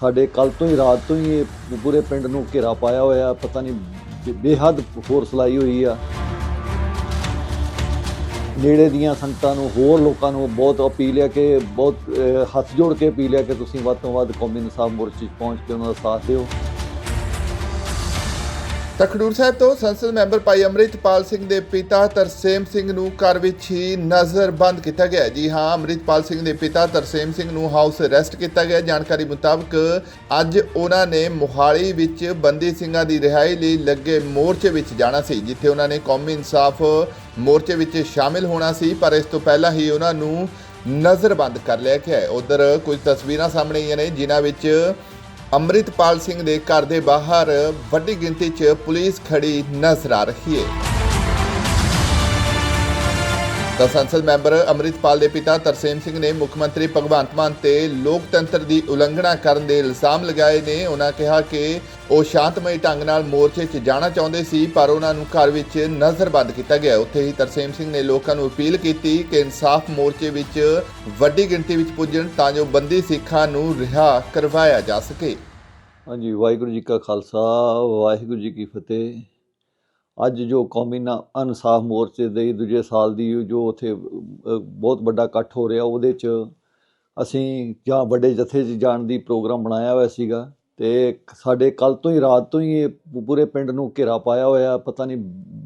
ਸਾਡੇ ਕੱਲ ਤੋਂ ਹੀ, ਰਾਤ ਤੋਂ ਹੀ ਇਹ ਪੂਰੇ ਪਿੰਡ ਨੂੰ ਘੇਰਾ ਪਾਇਆ ਹੋਇਆ ਪਤਾ ਨਹੀਂ ਬੇਹੱਦ ਫੋਰਸ ਲਾਈ ਹੋਈ ਆ। ਨੇੜੇ ਦੀਆਂ ਸੰਗਤਾਂ ਨੂੰ, ਹੋਰ ਲੋਕਾਂ ਨੂੰ ਬਹੁਤ ਅਪੀਲ ਹੈ ਕਿ ਬਹੁਤ ਹੱਥ ਜੋੜ ਕੇ ਅਪੀਲ ਹੈ ਕਿ ਤੁਸੀਂ ਵੱਧ ਤੋਂ ਵੱਧ ਕੌਮੀ ਇਨਸਾਫ ਮੋਰਚੇ 'ਚ ਪਹੁੰਚ ਕੇ ਉਹਨਾਂ ਦਾ ਸਾਥ ਦਿਓ। ਤਖਡੂਰ ਸਾਹਿਬ ਤੋਂ ਸੰਸਦ ਮੈਂਬਰ ਭਾਈ ਅੰਮ੍ਰਿਤਪਾਲ ਸਿੰਘ ਦੇ ਪਿਤਾ ਤਰਸੇਮ ਸਿੰਘ ਨੂੰ ਘਰ ਵਿੱਚ ਹੀ ਨਜ਼ਰਬੰਦ ਕੀਤਾ ਗਿਆ ਜੀ ਹਾਂ, ਅੰਮ੍ਰਿਤਪਾਲ ਸਿੰਘ ਦੇ ਪਿਤਾ ਤਰਸੇਮ ਸਿੰਘ ਨੂੰ ਹਾਊਸ ਅਰੈਸਟ ਕੀਤਾ ਗਿਆ ਜਾਣਕਾਰੀ ਮੁਤਾਬਕ ਅੱਜ ਉਹਨਾਂ ਨੇ ਮੋਹਾਲੀ ਵਿੱਚ ਬੰਦੀ ਸਿੰਘਾਂ ਦੀ ਰਿਹਾਈ ਲਈ ਲੱਗੇ ਮੋਰਚੇ ਵਿੱਚ ਜਾਣਾ ਸੀ, ਜਿੱਥੇ ਉਹਨਾਂ ਨੇ ਕੌਮੀ ਇਨਸਾਫ ਮੋਰਚੇ ਵਿੱਚ ਸ਼ਾਮਿਲ ਹੋਣਾ ਸੀ, ਪਰ ਇਸ ਤੋਂ ਪਹਿਲਾਂ ਹੀ ਉਹਨਾਂ ਨੂੰ ਨਜ਼ਰਬੰਦ ਕਰ ਲਿਆ ਗਿਆ ਹੈ। ਉਧਰ ਕੁਝ ਤਸਵੀਰਾਂ ਸਾਹਮਣੇ ਆਈਆਂ ਨੇ, ਜਿਨ੍ਹਾਂ ਵਿੱਚ ਅੰਮ੍ਰਿਤਪਾਲ ਸਿੰਘ ਦੇ ਘਰ ਦੇ ਬਾਹਰ ਵੱਡੀ ਗਿਣਤੀ 'ਚ ਪੁਲਿਸ ਖੜੀ ਨਜ਼ਰ ਆ ਰਹੀ ਹੈ ਤਾਂ ਸੰਸਦ ਮੈਂਬਰ ਅੰਮ੍ਰਿਤਪਾਲ ਦੇ ਪਿਤਾ ਤਰਸੇਮ ਸਿੰਘ ਨੇ ਮੁੱਖ ਮੰਤਰੀ ਭਗਵੰਤ ਮਾਨ ਤੇ ਲੋਕਤੰਤਰ ਦੀ ਉਲੰਘਣਾ ਕਰਨ ਦੇ ਇਲਜ਼ਾਮ ਲਗਾਏ ਨੇ। ਉਹਨਾਂ ਕਿਹਾ ਕਿ ਉਹ ਸ਼ਾਂਤਮਈ ਢੰਗ ਨਾਲ ਮੋਰਚੇ 'ਚ ਜਾਣਾ ਚਾਹੁੰਦੇ ਸੀ, ਪਰ ਉਹਨਾਂ ਨੂੰ ਘਰ ਵਿੱਚ ਨਜ਼ਰਬੰਦ ਕੀਤਾ ਗਿਆ। ਉੱਥੇ ਹੀ ਤਰਸੇਮ ਸਿੰਘ ਨੇ ਲੋਕਾਂ ਨੂੰ ਅਪੀਲ ਕੀਤੀ ਕਿ ਇਨਸਾਫ ਮੋਰਚੇ ਵਿੱਚ ਵੱਡੀ ਗਿਣਤੀ ਵਿੱਚ ਪੁੱਜਣ ਤਾਂ ਜੋ ਬੰਦੀ ਸਿੱਖਾਂ ਨੂੰ ਰਿਹਾ ਕਰਵਾਇਆ ਜਾ ਸਕੇ। ਹਾਂਜੀ, ਵਾਹਿਗੁਰੂ ਜੀ ਕਾ ਖਾਲਸਾ, ਵਾਹਿਗੁਰੂ ਜੀ ਕੀ ਫਤਿਹ। ਅੱਜ ਜੋ ਕੌਮੀ ਨਾ ਇਨਸਾਫ ਮੋਰਚੇ ਦੇ ਦੂਜੇ ਸਾਲ ਦੀ ਜੋ ਉਥੇ ਬਹੁਤ ਵੱਡਾ ਇਕੱਠ ਹੋ ਰਿਹਾ, ਉਹਦੇ 'ਚ ਅਸੀਂ ਜਾਂ ਵੱਡੇ ਜਥੇ 'ਚ ਜਾਣ ਦੀ ਪ੍ਰੋਗਰਾਮ ਬਣਾਇਆ ਹੋਇਆ ਸੀਗਾ ਤੇ ਸਾਡੇ ਕੱਲ ਤੋਂ ਹੀ, ਰਾਤ ਤੋਂ ਹੀ ਇਹ ਪੂਰੇ ਪਿੰਡ ਨੂੰ ਘੇਰਾ ਪਾਇਆ ਹੋਇਆ, ਪਤਾ ਨਹੀਂ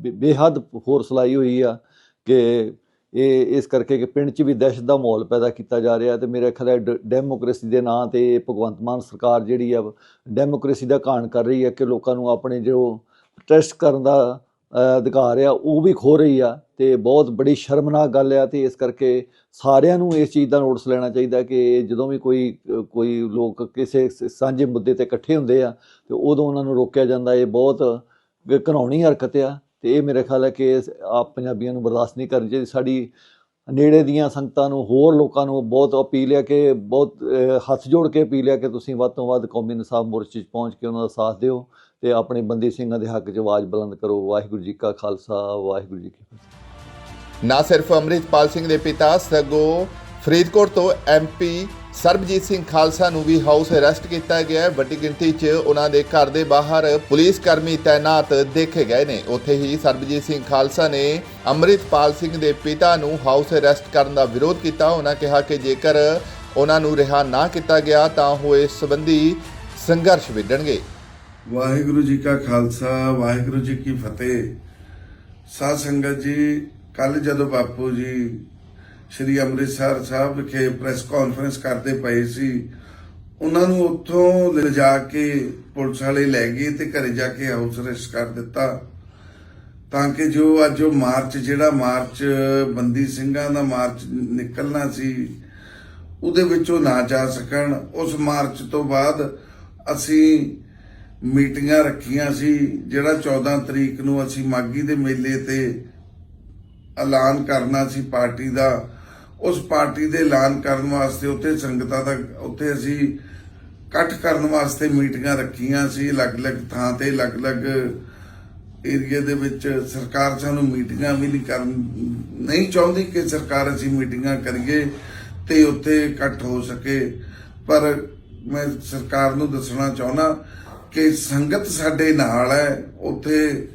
ਬੇ- ਬੇਹੱਦ ਫੋਰਸ ਲਾਈ ਹੋਈ ਆ ਕਿ ਇਹ, ਇਸ ਕਰਕੇ ਕਿ ਪਿੰਡ 'ਚ ਵੀ ਦਹਿਸ਼ਤ ਦਾ ਮਾਹੌਲ ਪੈਦਾ ਕੀਤਾ ਜਾ ਰਿਹਾ ਤੇ ਮੇਰੇ ਖਿਆਲ ਹੈ ਡ- ਡੈਮੋਕ੍ਰੇਸੀ ਦੇ ਨਾਂ ਤੇ ਭਗਵੰਤ ਮਾਨ ਸਰਕਾਰ ਜਿਹੜੀ ਆ, ਡੈਮੋਕ੍ਰੇਸੀ ਦਾ ਘਾਣ ਕਰ ਰਹੀ ਹੈ ਕਿ ਲੋਕਾਂ ਨੂੰ ਆਪਣੇ ਜੋ ਪ੍ਰੋਟੈਸਟ ਕਰਨ ਦਾ ਅਧਿਕਾਰ ਆ, ਉਹ ਵੀ ਖੋ ਰਹੀ ਆ ਤੇ ਬਹੁਤ ਬੜੀ ਸ਼ਰਮਨਾਕ ਗੱਲ ਆ ਤੇ ਇਸ ਕਰਕੇ ਸਾਰਿਆਂ ਨੂੰ ਇਸ ਚੀਜ਼ ਦਾ ਨੋਟਿਸ ਲੈਣਾ ਚਾਹੀਦਾ ਕਿ ਜਦੋਂ ਵੀ ਕੋਈ ਕੋਈ ਲੋਕ ਕਿਸੇ ਸਾਂਝੇ ਮੁੱਦੇ ਤੇ ਇਕੱਠੇ ਹੁੰਦੇ ਆ ਤੇ ਉਦੋਂ ਉਹਨਾਂ ਨੂੰ ਰੋਕਿਆ ਜਾਂਦਾ, ਇਹ ਬਹੁਤ ਘਿਨਾਉਣੀ ਹਰਕਤ ਆ ਤੇ ਇਹ ਮੇਰੇ ਖਿਆਲ ਹੈ ਕਿ ਆਪ ਪੰਜਾਬੀਆਂ ਨੂੰ ਬਰਦਾਸ਼ਤ ਨਹੀਂ ਕਰਨੀ ਚਾਹੀਦੀ। ਸਾਡੀ ਨੇੜੇ ਦੀਆਂ ਸੰਗਤਾਂ ਨੂੰ, ਹੋਰ ਲੋਕਾਂ ਨੂੰ ਬਹੁਤ ਅਪੀਲ ਹੈ ਕਿ ਬਹੁਤ ਹੱਥ ਜੋੜ ਕੇ ਅਪੀਲ ਹੈ ਕਿ ਤੁਸੀਂ ਵੱਧ ਤੋਂ ਵੱਧ ਕੌਮੀ ਇਨਸਾਫ ਮੋਰਚੇ 'ਚ ਪਹੁੰਚ ਕੇ ਉਹਨਾਂ ਦਾ ਸਾਥ ਦਿਓ ਤੇ ਆਪਣੇ ਬੰਦੀ ਸਿੰਘਾਂ ਦੇ ਹੱਕ 'ਚ ਆਵਾਜ਼ ਬੁਲੰਦ ਕਰੋ। ਵਾਹਿਗੁਰੂ ਜੀ ਕਾ ਖਾਲਸਾ, ਵਾਹਿਗੁਰੂ ਜੀ ਕੀ ਫਤਿਹ। ਨਾ ਸਿਰਫ ਅੰਮ੍ਰਿਤਪਾਲ ਸਿੰਘ ਦੇ ਪਿਤਾ, ਸਗੋਂ ਫਰੀਦਕੋਟ ਤੋਂ ਐਮਪੀ ਸਰਬਜੀਤ ਸਿੰਘ ਖਾਲਸਾ ਨੂੰ ਵੀ ਹਾਊਸ ਅਰੈਸਟ ਕੀਤਾ ਗਿਆ ਹੈ। ਵੱਡੀ ਗਿਣਤੀ 'ਚ ਉਹਨਾਂ ਦੇ ਘਰ ਦੇ ਬਾਹਰ ਪੁਲਿਸ ਕਰਮੀ ਤਾਇਨਾਤ ਦੇਖੇ ਗਏ ਨੇ। ਉੱਥੇ ਹੀ ਸਰਬਜੀਤ ਸਿੰਘ ਖਾਲਸਾ ਨੇ ਅੰਮ੍ਰਿਤਪਾਲ ਸਿੰਘ ਦੇ ਪਿਤਾ ਨੂੰ ਹਾਊਸ ਅਰੈਸਟ ਕਰਨ ਦਾ ਵਿਰੋਧ ਕੀਤਾ। ਉਹਨਾਂ ਕਿਹਾ ਕਿ ਜੇਕਰ ਉਹਨਾਂ ਨੂੰ ਰਿਹਾ ਨਾ ਕੀਤਾ ਗਿਆ ਤਾਂ ਉਹ ਇਸ ਸੰਬੰਧੀ ਸੰਘਰਸ਼ ਵਿੱਢਣਗੇ। ਵਾਹਿਗੁਰੂ ਜੀ ਕਾ ਖਾਲਸਾ, ਵਾਹਿਗੁਰੂ ਜੀ ਕੀ ਫਤਿਹ। ਸਾਧ ਸੰਗਤ ਜੀ ਕੱਲ ਜਦੋਂ ਬਾਪੂ ਜੀ ਸ਼੍ਰੀ ਅੰਮ੍ਰਿਤਸਰ ਸਾਹਿਬ ਵਿਖੇ ਪ੍ਰੈਸ ਕਾਨਫਰੰਸ ਕਰਦੇ ਪਏ ਸੀ। ਉਹਨਾਂ ਨੂੰ ਉੱਥੋਂ ਲਿਜਾ ਕੇ ਪੁਲਿਸ ਵਾਲੇ ਲੈ ਗਏ ਤੇ ਘਰੇ ਜਾ ਕੇ ਹਾਊਸ ਅਰੈਸਟ ਕਰ ਦਿੱਤਾ। ਤਾਂ ਕਿ ਜੋ ਅੱਜ ਉਹ ਮਾਰਚ, ਜਿਹੜਾ ਮਾਰਚ ਬੰਦੀ ਸਿੰਘਾਂ ਦਾ ਮਾਰਚ ਨਿਕਲਣਾ ਸੀ, ਉਹਦੇ ਵਿੱਚੋਂ ਨਾ ਜਾ ਸਕਣ। ਉਸ ਮਾਰਚ ਤੋਂ ਬਾਅਦ ਅਸੀਂ ਮੀਟਿੰਗਾਂ ਰੱਖੀਆਂ ਸੀ, ਜਿਹੜਾ 14 ਤਰੀਕ ਨੂੰ ਅਸੀਂ ਮਾਗੀ ਦੇ ਮੇਲੇ ਤੇ ਐਲਾਨ ਕਰਨਾ ਸੀ ਪਾਰਟੀ ਦਾ। ਉਸ ਪਾਰਟੀ ਦੇ ਐਲਾਨ ਕਰਨ ਵਾਸਤੇ ਉੱਥੇ ਸੰਗਤਾਂ ਦਾ ਉੱਥੇ ਅਸੀਂ ਇਕੱਠ ਕਰਨ ਵਾਸਤੇ ਮੀਟਿੰਗਾਂ ਰੱਖੀਆਂ ਸੀ। ਅਲੱਗ-ਅਲੱਗ ਥਾਂ ਤੇ ਅਲੱਗ-ਅਲੱਗ ਏਰੀਆ ਦੇ ਵਿੱਚ ਸਰਕਾਰ ਸਾਨੂੰ ਮੀਟਿੰਗਾਂ ਵੀ ਨਹੀਂ ਕਰਨ ਨਹੀਂ ਚਾਹੁੰਦੀ ਕਿ ਸਰਕਾਰ ਅਸੀਂ ਮੀਟਿੰਗਾਂ ਕਰੀਏ ਤੇ ਉੱਥੇ ਇਕੱਠ ਹੋ ਸਕੇ। ਪਰ ਮੈਂ ਸਰਕਾਰ ਨੂੰ ਦੱਸਣਾ ਚਾਹੁੰਦਾ ਕਿ ਸੰਗਤ ਸਾਡੇ ਨਾਲ ਹੈ ਉੱਥੇ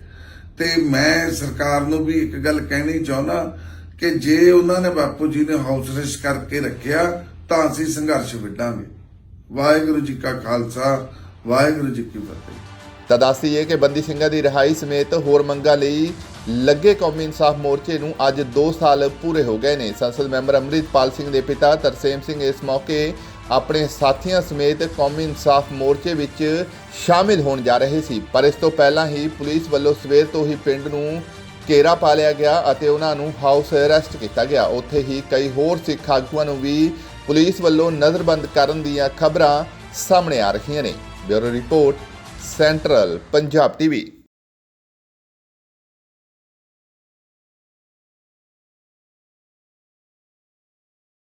ਤੇ ਮੈਂ ਸਰਕਾਰ ਨੂੰ ਵੀ ਇੱਕ ਗੱਲ ਕਹਿਣੀ ਚਾਹੁੰਦਾ ਕਿ ਜੇ ਉਹਨਾਂ ਨੇ ਬਾਪੂ ਜੀ ਨੇ ਹਾਊਸ ਕਰਕੇ ਰੱਖਿਆ, ਤਾਂ ਅਸੀਂ ਸੰਘਰਸ਼ ਵਿੱਢਾਂਗੇ। ਵਾਹਿਗੁਰੂ ਜੀ ਕਾ ਖਾਲਸਾ, ਵਾਹਿਗੁਰੂ ਜੀ ਕੀ ਫਤਿਹ। ਤਾਂ ਦੱਸਦੀਏ ਕਿ ਬੰਦੀ ਸਿੰਘਾਂ ਦੀ ਰਿਹਾਈ ਸਮੇਤ ਹੋਰ ਮੰਗਾਂ ਲਈ ਲੱਗੇ ਕੌਮੀ ਇਨਸਾਫ ਮੋਰਚੇ ਨੂੰ ਅੱਜ 2 ਸਾਲ ਪੂਰੇ ਹੋ ਗਏ ਨੇ। ਸੰਸਦ ਮੈਂਬਰ ਅੰਮ੍ਰਿਤਪਾਲ ਸਿੰਘ ਦੇ ਪਿਤਾ ਤਰਸੇਮ ਸਿੰਘ ਇਸ ਮੌਕੇ ਆਪਣੇ ਸਾਥੀਆਂ ਸਮੇਤ ਕੌਮੀ ਇਨਸਾਫ ਮੋਰਚੇ ਵਿੱਚ ਸ਼ਾਮਿਲ ਹੋਣ ਜਾ ਰਹੇ ਸੀ। ਪਰ ਇਸ ਤੋਂ ਪਹਿਲਾਂ ਹੀ ਪੁਲਿਸ ਵੱਲੋਂ ਸਵੇਰ ਤੋਂ ਹੀ ਪਿੰਡ ਨੂੰ ਘੇਰਾ ਪਾ ਲਿਆ ਗਿਆ ਅਤੇ ਉਹਨਾਂ ਨੂੰ ਹਾਊਸ ਅਰੈਸਟ ਕੀਤਾ ਗਿਆ। ਉੱਥੇ ਹੀ ਕਈ ਹੋਰ ਸਿੱਖ ਆਗੂਆਂ ਨੂੰ ਵੀ ਪੁਲਿਸ ਵੱਲੋਂ ਨਜ਼ਰਬੰਦ ਕਰਨ ਦੀਆਂ ਖਬਰਾਂ ਸਾਹਮਣੇ ਆ ਰਹੀਆਂ ਨੇ। Bureau report, central Punjab TV.